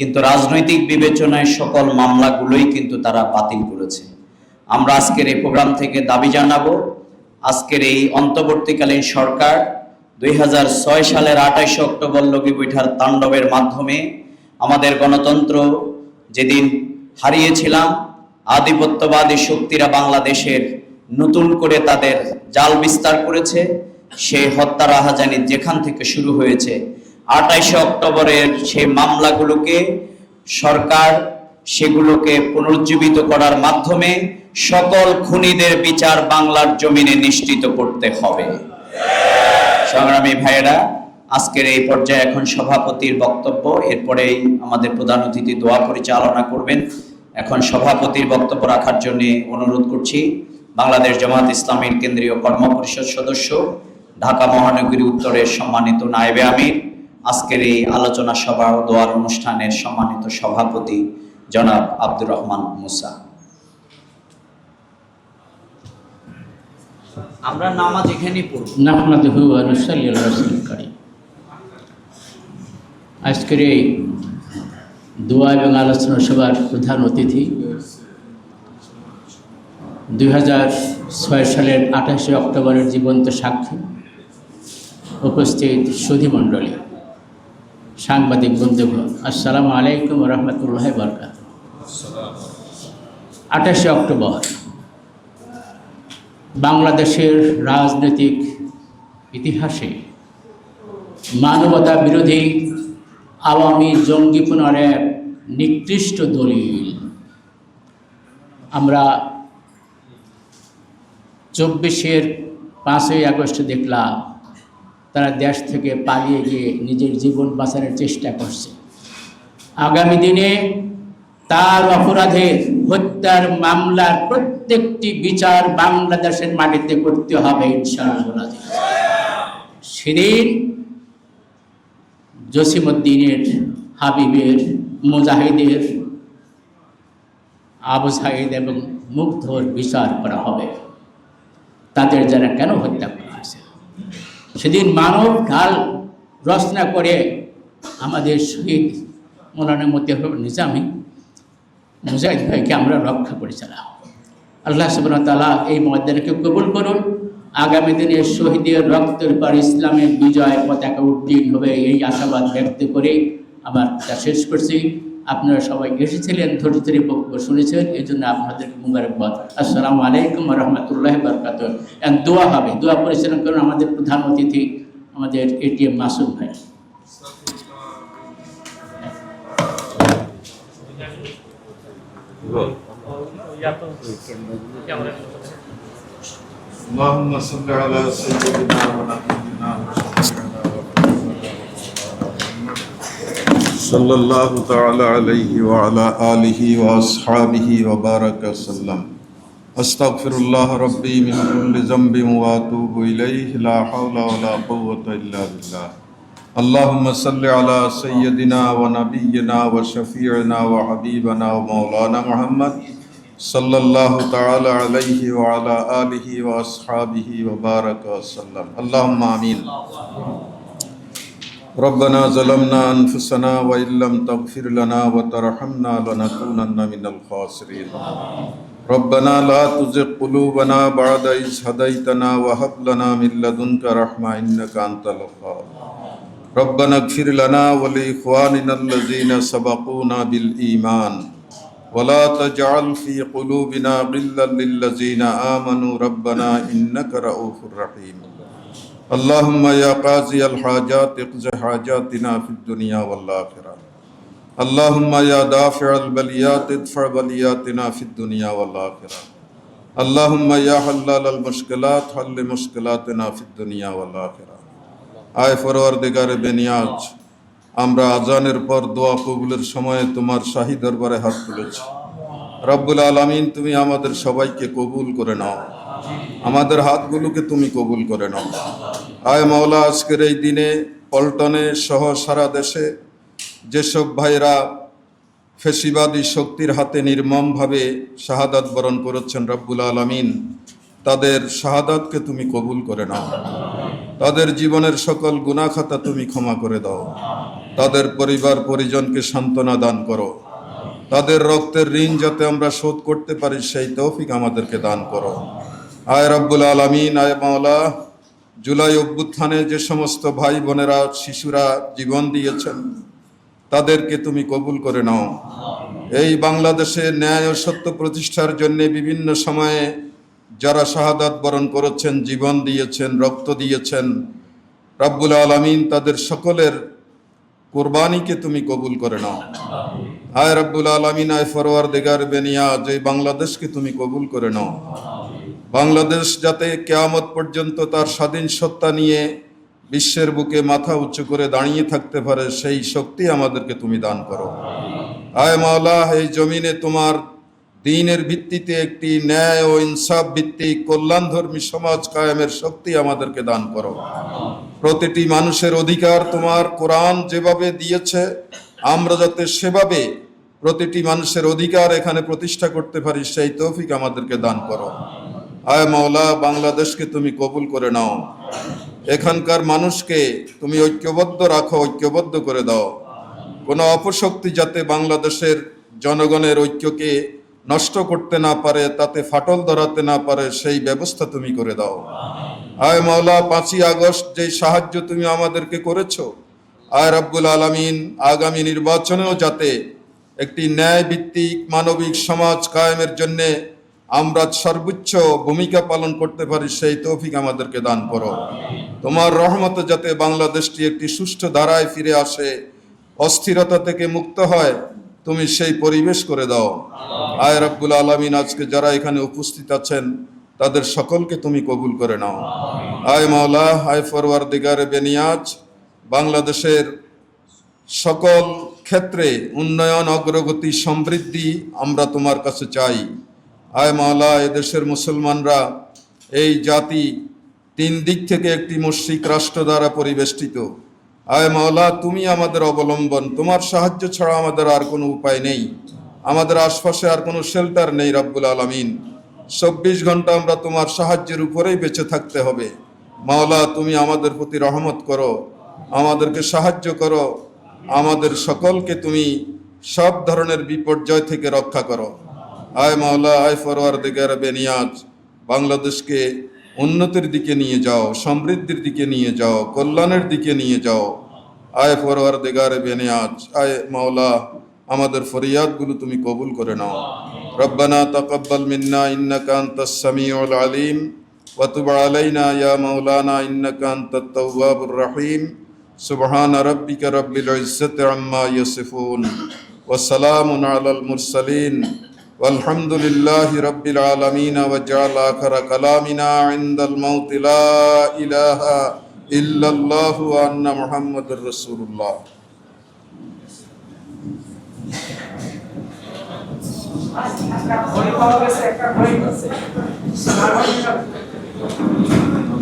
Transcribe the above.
কিন্তু রাজনৈতিক বিবেচনায় সকল মামলাগুলোই কিন্তু তারা বাতিল করেছে। আমরা আজকের এই প্রোগ্রাম থেকে দাবি জানাব, আজকের এই অন্তর্বর্তীকালীন সরকার দুই হাজার ছয় সালের আঠাইশে অক্টোবর লগি বৈঠার তাণ্ডবের মাধ্যমে আমাদের গণতন্ত্র যেদিন হারিয়েছিলাম, আধিপত্যবাদী শক্তিরা বাংলাদেশের নতুন করে তাদের জাল বিস্তার করেছে, সেই হত্যা রাহাজানি যেখান থেকে শুরু হয়েছে আঠাইশে অক্টোবরের সেই মামলাগুলোকে সরকার সেগুলোকে পুনরুজ্জীবিত করার মাধ্যমে সকল খুনিদের বিচার বাংলার জমিনে নিশ্চিত করতে হবে। সংগ্রামী ভাইয়েরা, আজকের এই পর্যায়ে এখন সভাপতির বক্তব্য এরপরেই আমাদের প্রধান অতিথি দোয়া পরিচালনা করবেন। এখন সভাপতির বক্তব্য রাখার জন্য অনুরোধ করছি, বাংলাদেশ জামাত ইসলামীর কেন্দ্রীয় কর্ম পরিষদ সদস্য, ঢাকা মহানগরী উত্তরের সম্মানিত নায়েবে আমির আজকের এই আলোচনা সভা দোয়ার অনুষ্ঠানের সম্মানিত সভাপতি জনাব আব্দুর রহমান মুসা। আমরা নামাজ এখানেই পড়ব। নাহমাদহু আজকের এই দোয়া এবং আলোচনা সভার প্রধান অতিথি দুই সালের আঠাশে অক্টোবরের জীবন্ত সাক্ষী উপস্থিত সুধীমণ্ডলী। সাংবাদিক বন্ধুগণ, আসসালামু আলাইকুম রহমতুল্লাহ বরকাত আঠাশে অক্টোবর, বাংলাদেশের রাজনৈতিক ইতিহাসে মানবতা বিরোধী আওয়ামী জঙ্গিপনার এক নিকৃষ্ট দলিল। আমরা চব্বিশের পাঁচই আগস্ট দেখলাম তারা দেশ থেকে পালিয়ে গিয়ে নিজের জীবন বাঁচানোর চেষ্টা করছে। আগামী দিনে তার অপরাধের হত্যার মামলার প্রত্যেকটি বিচার বাংলাদেশের মাটিতে করতে হবে ইনশাআল্লাহ। সেদিন জসিমুদ্দিনের হাবিবের, মুজাহিদের, আবু সাহিদ এবং মুগ্ধর বিচার করা হবে। তাদের যারা কেন হত্যা সেদিন মানব ঢাল রচনা করে আমাদের শহীদ মৌলানা মতিয়ার নিজামী মুজাহিদ ভাইকে আমরা রক্ষা করে পরিচালাম আল্লাহ সুবহান তালা এই ময়দানকে কবুল করুন। আগামী দিনে শহীদের রক্তের পর ইসলামের বিজয় পতাকা উত্তীর্ণ হবে, এই আশাবাদ ব্যক্ত করে আমার শেষ করছি। আপনারা সবাই এসেছিলেন ধৈর্য ধরে বক্তব্য শুনেছেন এই জন্য আপনাদেরকে মুবারকবাদ আসসালামু আলাইকুম রহমতুল্লাহ বরকাত দোয়া হবে দোয়া পরিচালনা করুন আমাদের প্রধান অতিথি আমাদের এটিএম মাসুদ ভাই اللهم صل على سيدنا ونبينا صلی اللہ تعالی علیہ وعلا آلہ واصحابہ وبارک وسلم. استغفر اللہ ربی من كل ذنب واتوب الیہ، لا حول ولا قوة الا باللہ. اللہم صل علی سیدنا و نبینا و شفیعنا و حبیبنا و مولانا محمد صلی اللہ تعالی علیہ وعلا آلہ واصحابہ وبارک وسلم. اللہم آمین. ربنا ظلمنا أنفسنا وإن لم تغفر لنا وترحمنا لنكونن من الخاسرين ربنا لا تزغ قلوبنا بعد إذ هديتنا وهب لنا من لدنك رحمة إنك أنت الوهاب ربنا اغفر لنا ولإخواننا الذين سبقونا بالإيمان ولا تجعل في قلوبنا غلا للذين آمنوا ربنا إنك رؤوف رحيم اللهم يا قاضي الحاجات اقض حاجاتنا في الدنيا والآخرة اللهم يا دافع البليات ادفع بلياتنا في الدنيا والآخرة اللهم يا حلال المشكلات حل مشكلاتنا في الدنيا والآخرة আয় ফরওয়ারদিগারে বেনিয়াজ আমরা আজানের পর দোয়া কবুলের সময়ে তোমার শাহী দরবারে হাত তুলেছি রব্বুল আলমিন তুমি আমাদের সবাইকে কবুল করে নাও আমাদের হাতগুলোকে তুমি কবুল করে নাও। আয় মাওলা, আজকের এই দিনে পল্টনে সহ সারা দেশে যেসব ভাইরা ফেসিবাদী শক্তির হাতে নির্মমভাবে শাহাদাত বরণ করেছেন রব্বুল আলমিন, তাদের শাহাদাতকে তুমি কবুল করে নাও। তাদের জীবনের সকল গুনাখাতা তুমি ক্ষমা করে দাও। তাদের পরিবার পরিজনকে সান্ত্বনা দান করো। তাদের রক্তের ঋণ যাতে আমরা শোধ করতে পারি, সেই তৌফিক আমাদেরকে দান করো। আয় রব্বুল আলমিন, আয় মাওলা। জুলাই অভ্যুত্থানে যে সমস্ত ভাই বোনেরা, শিশুরা জীবন দিয়েছেন, তাদেরকে তুমি কবুল করে নাও। এই বাংলাদেশে ন্যায় ও সত্য প্রতিষ্ঠার জন্য বিভিন্ন সময়ে যারা শাহাদাত বরণ করেছেন, জীবন দিয়েছেন, রক্ত দিয়েছেন, রাব্বুল আলমিন তাদের সকলের কোরবানিকে তুমি কবুল করে নাও। আয় রব্বুল আলমিন, আয় ফরওয়ার দেগার বেনিয়া যে বাংলাদেশকে তুমি কবুল করে নাও। বাংলাদেশ যাতে কেয়ামত পর্যন্ত তার স্বাধীন সত্তা নিয়ে বিশ্বের বুকে মাথা উঁচু করে দাঁড়িয়ে থাকতে পারে, সেই শক্তি আমাদেরকে তুমি দান করো। আয় মাওলা, এই জমিনে তোমার দিনের ভিত্তিতে একটি ন্যায় ও ইনসাফ ভিত্তিক কল্যাণধর্মী সমাজ কায়েমের শক্তি আমাদেরকে দান করো। প্রতিটি মানুষের অধিকার তোমার কোরআন যেভাবে দিয়েছে, আমরা যাতে সেভাবে প্রতিটি মানুষের অধিকার এখানে প্রতিষ্ঠা করতে পারি, সেই তৌফিক আমাদেরকে দান করো। আয় মাওলা, বাংলাদেশকে তুমি কবুল করে নাও। এখানকার মানুষকে তুমি ঐক্যবদ্ধ রাখো, ঐক্যবদ্ধ করে দাও। কোনো অপশক্তি যাতে বাংলাদেশের জনগণের ঐক্যকে নষ্ট করতে না পারে, তাতে ফাটল ধরাতে না পারে, সেই ব্যবস্থা তুমি করে দাও। আয় মাওলা, পাঁচই আগস্ট যে সাহায্য তুমি আমাদেরকে করেছ আয় রব্বুল আলমিন, আগামী নির্বাচনেও যাতে একটি ন্যায় ভিত্তিক মানবিক সমাজ কায়েমের জন্যে আমরা সর্বোচ্চ ভূমিকা পালন করতে পারি, সেই তৌফিক আমাদেরকে দান করো। তোমার রহমতে যাতে বাংলাদেশটি একটি সুষ্ঠু ধারায় ফিরে আসে, অস্থিরতা থেকে মুক্ত হয়, তুমি সেই পরিবেশ করে দাও। আয় রব্বুল আলমিন, আজকে যারা এখানে উপস্থিত আছেন, তাদের সকলকে তুমি কবুল করে নাও। আয় মাওলা, আয় ফরওয়ার দিগারে বেনিয়াজ, বাংলাদেশের সকল ক্ষেত্রে উন্নয়ন, অগ্রগতি, সমৃদ্ধি আমরা তোমার কাছে চাই। আয় মাওলা এদেশের মুসলমানরা, এই জাতি তিন দিক থেকে একটি মুশ্রিক রাষ্ট্র দ্বারা পরিবেষ্টিত। আয় মাওলা তুমি আমাদের অবলম্বন, তোমার সাহায্য ছাড়া আমাদের আর কোনো উপায় নেই। আমাদের আশপাশে আর কোনো শেল্টার নেই রাব্বুল আলমিন। চব্বিশ ঘণ্টা আমরা তোমার সাহায্যের উপরেই বেঁচে থাকতে হবে। মাওলা, তুমি আমাদের প্রতি রহমত করো, আমাদেরকে সাহায্য করো, আমাদের সকলকে তুমি সব ধরনের বিপর্যয় থেকে রক্ষা করো। আয় মাওলা, আয় ফরওয়ার দিগার বেনিয়াজ। বাংলাদেশকে উন্নতির দিকে নিয়ে যাও, সমৃদ্ধির দিকে নিয়ে যাও, কল্যাণের দিকে নিয়ে যাও। আয় ফরওয়ার দিগার বেনিয়াজ, আয় মাওলা, আমাদের ফরিয়াদগুলো তুমি কবুল করে নাও। রব্বানা তাকাব্বাল মিন্না ইন্নাকা আনতাস সামিউল আলিম, ওয়া আলাইনা ইয়া মাওলানা ইন্নাকা আনতাত তাওয়াবুর রহিম। সুবহান রাব্বিকা রব্বিল ইজ্জাতি আম্মা ইয়াসিফুন, ওয়া সালামুন আলাল মুরসালিন। والحمد لله رب العالمين وجعل آخر كلامنا عند الموت لا إله إلا الله وأن محمد رسول الله ঘড়ি পাওয়া গেছে একটা ঘড়ি আছে